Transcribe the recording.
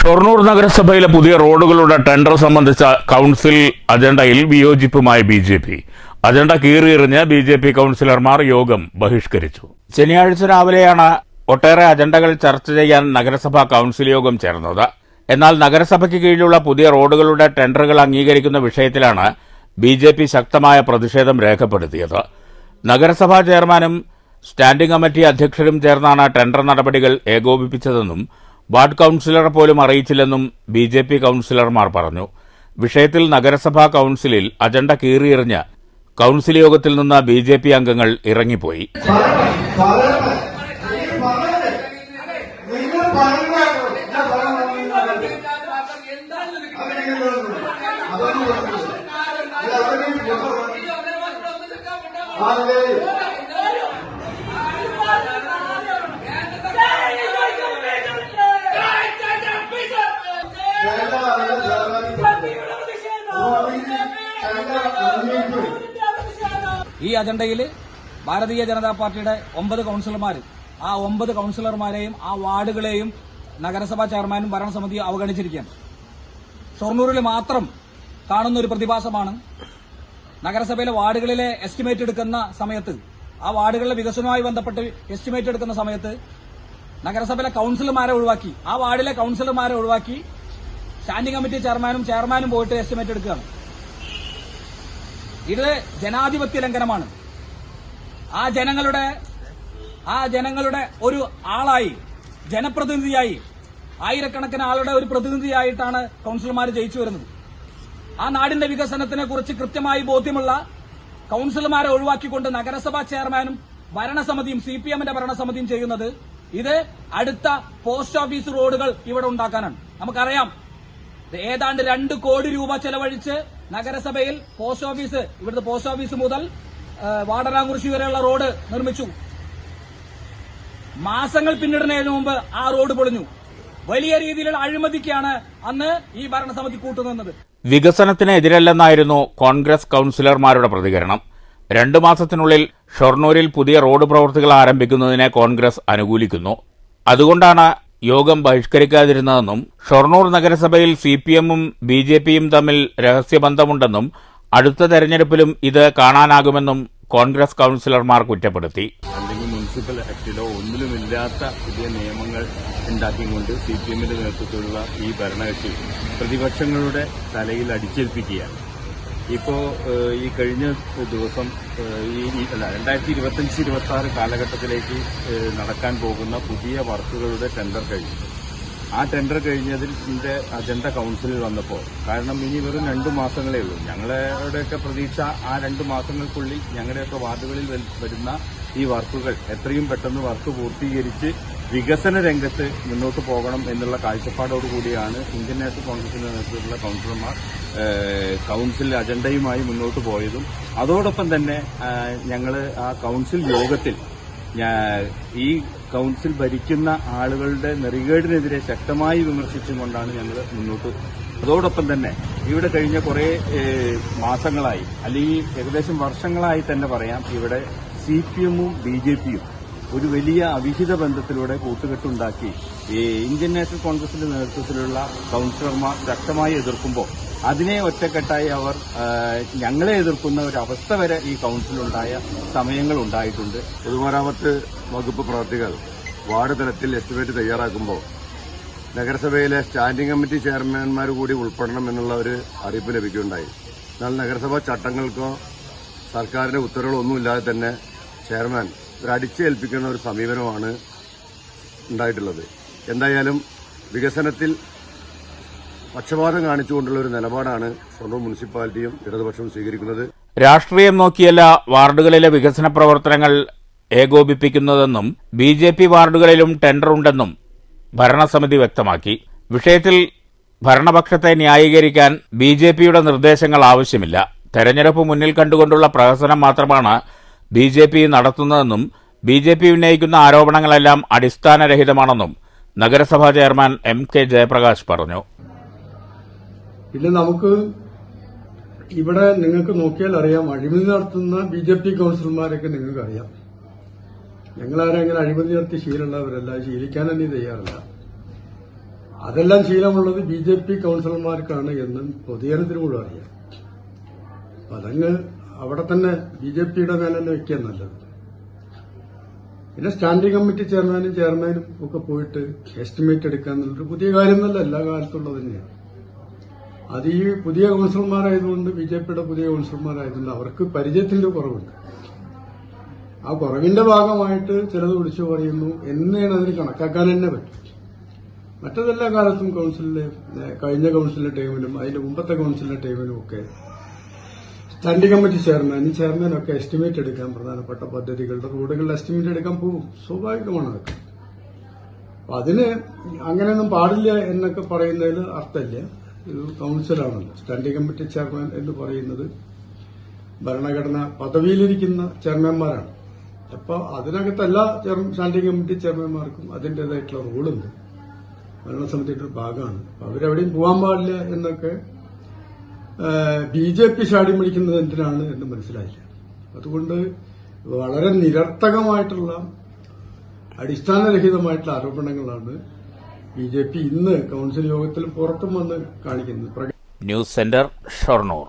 ഷൊർണൂർ നഗരസഭയിലെ പുതിയ റോഡുകളുടെ ടെൻഡർ സംബന്ധിച്ച കൗൺസിൽ അജണ്ടയിൽ വിയോജിപ്പുമായി ബി ജെ പി. അജണ്ട കീറിയെറിഞ്ഞ് ബി ജെ പി കൗൺസിലർമാർ യോഗം ബഹിഷ്കരിച്ചു. ശനിയാഴ്ച രാവിലെയാണ് ഒട്ടേറെ അജണ്ടകൾ ചർച്ച ചെയ്യാൻ നഗരസഭാ കൗൺസിൽ യോഗം ചേർന്നത്. എന്നാൽ നഗരസഭയ്ക്ക് കീഴിലുള്ള പുതിയ റോഡുകളുടെ ടെൻഡറുകൾ അംഗീകരിക്കുന്ന വിഷയത്തിലാണ് ബി ജെ പി ശക്തമായ പ്രതിഷേധം രേഖപ്പെടുത്തിയത്. നഗരസഭാ ചെയർമാനും സ്റ്റാൻഡിംഗ് കമ്മിറ്റി അധ്യക്ഷരും ചേർന്നാണ് ടെൻഡർ നടപടികൾ ഏകോപിപ്പിച്ചതെന്നും വാർഡ് കൌൺസിലർ പോലും അറിയിച്ചില്ലെന്നും ബി ജെ പി കൌൺസിലർമാർ പറഞ്ഞു. വിഷയത്തിൽ നഗരസഭാ കൌൺസിലിൽ അജണ്ട കീറിയെറിഞ്ഞ് കൌൺസിൽ യോഗത്തിൽ നിന്ന് ബി ജെ പി അംഗങ്ങൾ ഇറങ്ങിപ്പോയി. ഈ അജണ്ടയിൽ ഭാരതീയ ജനതാ പാർട്ടിയുടെ ഒമ്പത് കൌൺസിലർമാർ ആ ഒമ്പത് കൌൺസിലർമാരെയും ആ വാർഡുകളെയും നഗരസഭാ ചെയർമാനും ഭരണസമിതിയും അവഗണിച്ചിരിക്കുകയാണ്. ഷൊർണൂരിൽ മാത്രം കാണുന്ന ഒരു പ്രതിഭാസമാണ് നഗരസഭയിലെ വാർഡുകളിലെ എസ്റ്റിമേറ്റ് എടുക്കുന്ന സമയത്ത് ആ വാർഡുകളിലെ വികസനവുമായി ബന്ധപ്പെട്ട് എസ്റ്റിമേറ്റ് എടുക്കുന്ന സമയത്ത് നഗരസഭയിലെ കൌൺസിലർമാരെ ഒഴിവാക്കി ആ വാർഡിലെ കൌൺസിലർമാരെ ഒഴിവാക്കി സ്റ്റാൻഡിംഗ് കമ്മിറ്റി ചെയർമാനും ചെയർമാനും പോയിട്ട് എസ്റ്റിമേറ്റ് എടുക്കുകയാണ്. ഇത് ജനാധിപത്യ ലംഘനമാണ്. ആ ജനങ്ങളുടെ ആ ജനങ്ങളുടെ ഒരു ആളായി ജനപ്രതിനിധിയായി ആയിരക്കണക്കിന് ആളുടെ ഒരു പ്രതിനിധിയായിട്ടാണ് കൌൺസിലർമാർ ജയിച്ചു വരുന്നത്. ആ നാടിന്റെ വികസനത്തിനെ കുറിച്ച് കൃത്യമായി ബോധ്യമുള്ള കൌൺസിലർമാരെ ഒഴിവാക്കിക്കൊണ്ട് നഗരസഭാ ചെയർമാനും ഭരണസമിതിയും സി പി എമ്മിന്റെ ഭരണസമിതിയും ചെയ്യുന്നത് ഇത് അടുത്ത പോസ്റ്റ് ഓഫീസ് റോഡുകൾ ഇവിടെ ഉണ്ടാക്കാനാണ്. നമുക്കറിയാം ഏതാണ്ട് രണ്ട് കോടി രൂപ ചെലവഴിച്ച് നഗരസഭയിൽ പോസ്റ്റ് ഓഫീസ് ഇവിടുത്തെ പോസ്റ്റ് ഓഫീസ് മുതൽ വാടനാകുറിശി വരെയുള്ള റോഡ് നിർമ്മിച്ചു. മാസങ്ങൾ പിന്നിടുന്നതിന് മുമ്പ് ആ റോഡ് പൊളിഞ്ഞു. വലിയ രീതിയിലുള്ള അഴിമതിക്കാണ് അന്ന് ഈ ഭരണസമിതി കൂട്ടുനിന്നത്. വികസനത്തിന് എതിരല്ലെന്നായിരുന്നു കോൺഗ്രസ് കൌൺസിലർമാരുടെ പ്രതികരണം. രണ്ടു മാസത്തിനുള്ളിൽ ഷൊർണൂരിൽ പുതിയ റോഡ് പ്രവൃത്തികൾ ആരംഭിക്കുന്നതിനെ കോൺഗ്രസ് അനുകൂലിക്കുന്നു. അതുകൊണ്ടാണ് യോഗം ബഹിഷ്കരിക്കാതിരുന്നതെന്നും ഷൊർണൂർ നഗരസഭയിൽ സി പി എമ്മും ബി ജെ പിയും തമ്മിൽ രഹസ്യബന്ധമുണ്ടെന്നും അടുത്ത തെരഞ്ഞെടുപ്പിലും ഇത് കാണാനാകുമെന്നും കോൺഗ്രസ് കൌൺസിലർമാർ കുറ്റപ്പെടുത്തി. മുനിസിപ്പൽ ആക്ടിലോ ഒന്നിലുമില്ലാത്ത പുതിയ നിയമങ്ങൾ ഉണ്ടാക്കിക്കൊണ്ട് സി പി എമ്മിന്റെ നേതൃത്വത്തിലുള്ള ഈ ഭരണകക്ഷി പ്രതിപക്ഷങ്ങളുടെ തലയിൽ അടിച്ചേൽപ്പിക്കുകയാണ്. ഇപ്പോ ഏഹ്, ഈ കഴിഞ്ഞ ദിവസം ഈ അല്ല രണ്ടായിരത്തി ഇരുപത്തഞ്ച് ഇരുപത്തി ആറ് കാലഘട്ടത്തിലേക്ക് നടക്കാൻ പോകുന്ന പുതിയ വർക്കുകളുടെ ടെൻഡർ കഴിഞ്ഞു. ആ ടെൻഡർ കഴിഞ്ഞതിന്റെ അജണ്ട കൗൺസിലിൽ വന്നപ്പോൾ കാരണം ഇനി വെറും രണ്ട് മാസങ്ങളേ ഉള്ളൂ. ഞങ്ങളുടെയൊക്കെ പ്രതീക്ഷ ആ രണ്ട് മാസങ്ങൾക്കുള്ളിൽ ഞങ്ങളുടെയൊക്കെ വാർഡുകളിൽ വരുന്ന ഈ വർക്കുകൾ എത്രയും പെട്ടെന്ന് വർക്ക് പൂർത്തീകരിച്ച് വികസന രംഗത്ത് മുന്നോട്ട് പോകണം എന്നുള്ള കാഴ്ചപ്പാടോടുകൂടിയാണ് ഇന്ത്യൻ നാഷണൽ കോൺഗ്രസിന്റെ നേതൃത്വത്തിലുള്ള കൌൺസിലർമാർ കൌൺസിൽ അജണ്ടയുമായി മുന്നോട്ട് പോയതും അതോടൊപ്പം തന്നെ ഞങ്ങൾ ആ കൗൺസിൽ യോഗത്തിൽ ഈ കൗൺസിൽ ഭരിക്കുന്ന ആളുകളുടെ നെറികേടിനെതിരെ ശക്തമായി വിമർശിച്ചുകൊണ്ടാണ് ഞങ്ങൾ മുന്നോട്ട് അതോടൊപ്പം തന്നെ ഇവിടെ കഴിഞ്ഞ കുറെ മാസങ്ങളായി അല്ലെങ്കിൽ ഏകദേശം വർഷങ്ങളായി തന്നെ പറയാം ഇവിടെ സി പി എമ്മും ബി ജെ പിയും ഒരു വലിയ അവിഹിത ബന്ധത്തിലൂടെ കൂട്ടുകെട്ടുണ്ടാക്കി ഈ ഇന്ത്യൻ നാഷണൽ കോൺഗ്രസിന്റെ നേതൃത്വത്തിലുള്ള കൌൺസിലർമാർ ശക്തമായി എതിർക്കുമ്പോൾ അതിനെ ഒറ്റക്കെട്ടായി അവർ ഞങ്ങളെ എതിർക്കുന്ന ഒരു അവസ്ഥ വരെ ഈ കൌൺസിലുണ്ടായ സമയങ്ങൾ ഉണ്ടായിട്ടുണ്ട്. പൊതുമരാമത്ത് വകുപ്പ് പ്രവർത്തികൾ വാർഡ് തലത്തിൽ എസ്റ്റിമേറ്റ് തയ്യാറാക്കുമ്പോൾ നഗരസഭയിലെ സ്റ്റാൻഡിംഗ് കമ്മിറ്റി ചെയർമാൻമാർ കൂടി ഉൾപ്പെടണം എന്നുള്ള ഒരു അറിയിപ്പ് ലഭിക്കുകയുണ്ടായി. എന്നാൽ നഗരസഭാ ചട്ടങ്ങൾക്കോ സർക്കാരിന്റെ ഉത്തരവുകളോ ഒന്നുമില്ലാതെ തന്നെ ചെയർമാൻ ഒരു അടിച്ചേൽപ്പിക്കുന്ന ഒരു സമീപനമാണ് ഉണ്ടായിട്ടുള്ളത്. എന്തായാലും വികസനത്തിൽ പക്ഷപാതം കാണിച്ചുകൊണ്ടുള്ള ഒരു നിലപാടാണ് ഷൊർണൂർ മുനിസിപ്പാലിറ്റിയും ഇടതുപക്ഷവും സ്വീകരിക്കുന്നത്. രാഷ്ട്രീയം നോക്കിയല്ല വാർഡുകളിലെ വികസന പ്രവർത്തനങ്ങൾ ഏകോപിപ്പിക്കുന്നതെന്നും ബി ജെ പി വാർഡുകളിലും ടെൻഡർ ഉണ്ടെന്നും ഭരണസമിതി വ്യക്തമാക്കി. വിഷയത്തിൽ ഭരണപക്ഷത്തെ ന്യായീകരിക്കാൻ ബി ജെ പിയുടെ നിർദ്ദേശങ്ങൾ ആവശ്യമില്ല. തെരഞ്ഞെടുപ്പ് മുന്നിൽ കണ്ടുകൊണ്ടുള്ള പ്രഹസനം മാത്രമാണ് ബി ജെ പി നടത്തുന്നതെന്നും ബി ജെ പി ഉന്നയിക്കുന്ന ആരോപണങ്ങളെല്ലാം അടിസ്ഥാനരഹിതമാണെന്നും നഗരസഭാ ചെയർമാൻ എം കെ ജയപ്രകാശ് പറഞ്ഞു. പിന്നെ നമുക്ക് ഇവിടെ നിങ്ങൾക്ക് നോക്കിയാൽ അറിയാം അഴിമതി നടത്തുന്ന ബി ജെ പി കൌൺസിലർമാരൊക്കെ നിങ്ങൾക്കറിയാം. ഞങ്ങളാരും അഴിമതി നടത്തി ശീലമുള്ളവരല്ല ശീലിക്കാൻ തന്നെ തയ്യാറല്ല. അതെല്ലാം ശീലമുള്ളത് ബി ജെ പി കൌൺസിലർമാർക്കാണ് എന്ന് പൊതുജനത്തിന് കൂടെ അറിയാം അതങ്ങ് അവിടെ തന്നെ ബി ജെ പിയുടെ മേലെ വെക്കുക നല്ലത്. പിന്നെ സ്റ്റാൻഡിംഗ് കമ്മിറ്റി ചെയർമാനും ചെയർമാനും ഒക്കെ പോയിട്ട് എസ്റ്റിമേറ്റ് എടുക്കുക എന്നുള്ളൊരു പുതിയ കാര്യമൊന്നുമല്ല എല്ലാ കാലത്തുള്ളത് തന്നെയാണ് അത് ഈ പുതിയ കൗൺസിലർമാരായതുകൊണ്ട് ബി ജെ പിയുടെ പുതിയ കൗൺസിലർമാരായതുകൊണ്ട് അവർക്ക് പരിചയത്തിന്റെ കുറവുണ്ട്. ആ കുറവിന്റെ ഭാഗമായിട്ട് ചിലത് വിളിച്ചു പറയുന്നു എന്നെയാണ് അതിന് കണക്കാക്കാൻ തന്നെ പറ്റും. മറ്റതെല്ലാ കാലത്തും കൗൺസിലിലെ കഴിഞ്ഞ കൌൺസിലിന്റെ ടൈമിലും അതിന്റെ മുമ്പത്തെ കൌൺസിലിന്റെ ടൈമിലും ഒക്കെ സ്റ്റാൻഡിംഗ് കമ്മിറ്റി ചെയർമാൻ ഒക്കെ എസ്റ്റിമേറ്റ് എടുക്കാൻ പ്രധാനപ്പെട്ട പദ്ധതികളുടെ റോഡുകളുടെ എസ്റ്റിമേറ്റ് എടുക്കാൻ പോകും. സ്വാഭാവികമാണ് അതൊക്കെ. അപ്പൊ അതിന് അങ്ങനെയൊന്നും പാടില്ല എന്നൊക്കെ പറയുന്നതിൽ അർത്ഥമില്ല. ഇത് കൗൺസിലാണല്ലോ. സ്റ്റാൻഡിംഗ് കമ്മിറ്റി ചെയർമാൻ എന്ന് പറയുന്നത് ഭരണഘടന പദവിയിലിരിക്കുന്ന ചെയർമാൻമാരാണ്. അപ്പൊ അതിനകത്ത് എല്ലാ സ്റ്റാൻഡിംഗ് കമ്മിറ്റി ചെയർമാൻമാർക്കും അതിന്റേതായിട്ടുള്ള റോളുണ്ട്. ഭരണസമിതിയുടെ ഒരു ഭാഗമാണ്. അപ്പൊ അവരെവിടെയും പോകാൻ പാടില്ല എന്നൊക്കെ ബി ജെ പി ചാടി പിടിക്കുന്നത് എന്തിനാണ് എന്ന് മനസ്സിലായില്ല. അതുകൊണ്ട് വളരെ നിരർത്ഥകമായിട്ടുള്ള അടിസ്ഥാനരഹിതമായിട്ടുള്ള ആരോപണങ്ങളാണ് ബി ജെ പി ഇന്ന് കൌൺസിൽ യോഗത്തിൽ പുറത്തും വന്ന് കാണിക്കുന്നത്. News centre Shoranur.